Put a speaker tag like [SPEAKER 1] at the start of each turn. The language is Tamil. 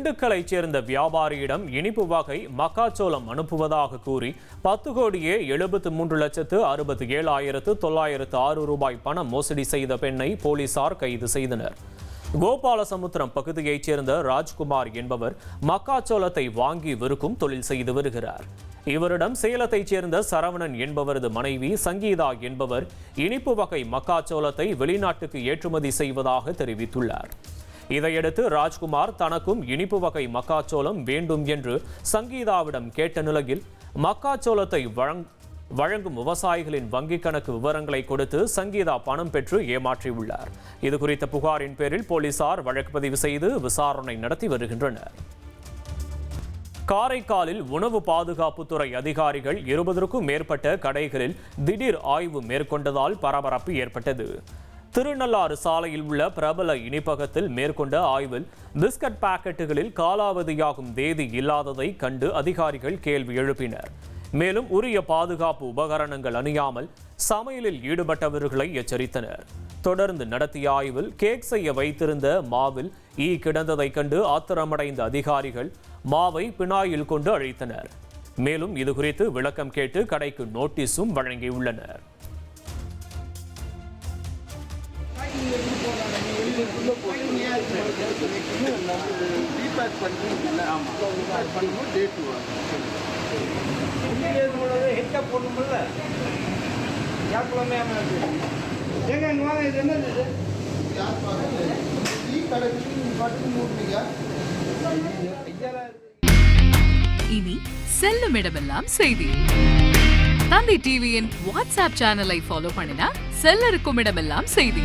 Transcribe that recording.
[SPEAKER 1] திண்டுக்கலைச் சேர்ந்த வியாபாரியிடம் இனிப்பு வகை மக்காச்சோளம் அனுப்புவதாக கூறி பத்து கோடியே எழுபத்து மூன்று லட்சத்து அறுபத்தி ஏழாயிரத்து தொள்ளாயிரத்து ஆறு ரூபாய் பணம் மோசடி செய்த பெண்ணை போலீசார் கைது செய்தனர். கோபாலசமுத்திரம் பகுதியைச் சேர்ந்த ராஜ்குமார் என்பவர் மக்காச்சோளத்தை வாங்கி விற்கும் தொழில் செய்து வருகிறார். இவரிடம் சேலத்தைச் சேர்ந்த சரவணன் என்பவரது மனைவி சங்கீதா என்பவர் இனிப்பு வகை மக்காச்சோளத்தை வெளிநாட்டுக்கு ஏற்றுமதி செய்வதாக தெரிவித்துள்ளார். இதையடுத்து ராஜ்குமார் தனக்கும் இனிப்பு வகை மக்காச்சோளம் வேண்டும் என்று சங்கீதாவிடம் கேட்ட நிலையில் மக்காச்சோளத்தை வழங் வழங்கும் விவசாயிகளின் வங்கிக் கணக்கு விவரங்களை கொடுத்து சங்கீதா பணம் பெற்று ஏமாற்றியுள்ளார். இது குறித்த புகாரின் பேரில் போலீசார் வழக்கு பதிவு செய்து விசாரணை நடத்தி வருகின்றனர். காரைக்காலில் உணவு பாதுகாப்புத்துறை அதிகாரிகள் இருபதற்கும் மேற்பட்ட கடைகளில் திடீர் ஆய்வு மேற்கொண்டதால் பரபரப்பு ஏற்பட்டது. திருநள்ளாறு சாலையில் உள்ள பிரபல இனிப்பகத்தில் மேற்கொண்ட ஆய்வில் பிஸ்கட் பாக்கெட்டுகளில் காலாவதியாகும் தேதி இல்லாததை கண்டு அதிகாரிகள் கேள்வி எழுப்பினர். மேலும் உரிய பாதுகாப்பு உபகரணங்கள் அணியாமல் சமையலில் ஈடுபட்டவர்களை எச்சரித்தனர். தொடர்ந்து நடத்திய ஆய்வில் கேக் செய்ய வைத்திருந்த மாவில் ஈ கிடந்ததைக் கண்டு ஆத்திரமடைந்த அதிகாரிகள் மாவை பினாயில் கொண்டு அழித்தனர். மேலும் இது குறித்து விளக்கம் கேட்டு கடைக்கு நோட்டீஸும் வழங்கியுள்ளனர்.
[SPEAKER 2] ஃபீட்பேக் பண்ணுறீங்கல்ல ஆமாம் ஃபீட்பேக் பண்ணும்போது டேட் வரும்
[SPEAKER 3] ஹெட்டா போடணும்ல யாக்குள்ளமே ஏங்க இங்க வாங்க இது என்னது இது
[SPEAKER 2] யார் டீ கடைக்கு நீங்கள் பாட்டுக்கு மூடுறீங்க
[SPEAKER 4] இனி செல்லும் இடமெல்லாம் செய்தி. தந்தை டிவியின் வாட்ஸ்அப் சேனலை ஃபாலோ பண்ணினா செல்ல இருக்கும் இடமெல்லாம் செய்தி.